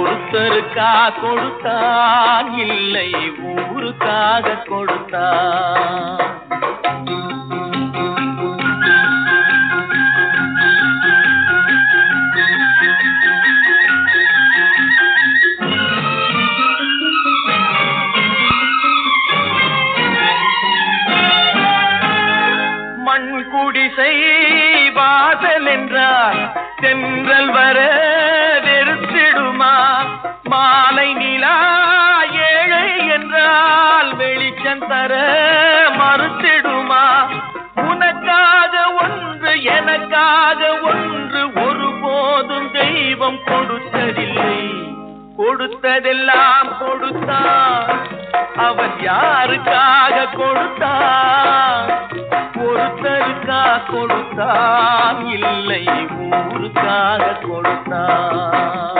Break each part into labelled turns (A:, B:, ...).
A: ஒருத்தருக்கா கொடுத்தான் இல்லை ஊருக்காக கொடுத்தான். மண் குடிசை வாசல் என்றார் தென்றல் வர என்றால் வெளிச்சம் தர மறுத்திடுமா? உனக்காக ஒன்று எனக்காக ஒன்று ஒருபோதும் தெய்வம் கொடுத்ததில்லை. கொடுத்ததெல்லாம் கொடுத்தான் அவன் யாருக்காக கொடுத்தான் ஒருத்தருக்கா கொடுத்தான் இல்லை ஊருக்காக கொடுத்தான்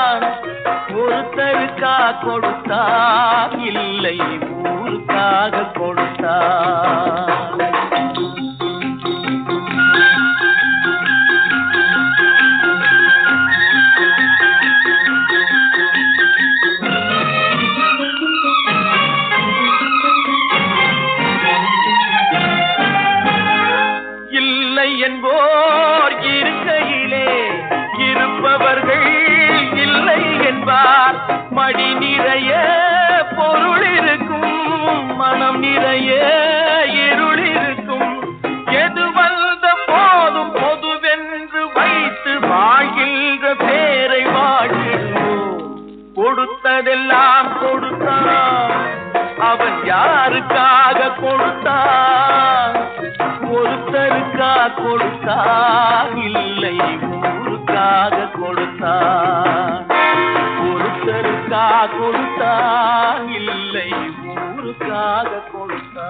A: ஊருக்கா கொடுத்தா இல்லை ஊருக்காக கொடுத்தா. என்போர் இருக்கையிலே இருப்பவர்கள் இல்லை என்பார். அடி நிறைய பொருள் இருக்கும் மனம் நிறைய இருள் இருக்கும். எது வந்த போதும் பொதுவென்று வைத்து வாழ்கின்ற பேரை வாழ்கின்றோம் கொடுத்ததெல்லாம் கொடுத்தான் அவன் யாருக்காக கொடுத்தான்? ஒருத்தருக்காக கொடுத்தான் இல்லை ஊருக்காக கொடுத்தான் ஒருத்தருக்கா கொடுத்தான் இல்லை ஊருக்காக கொடுத்தா.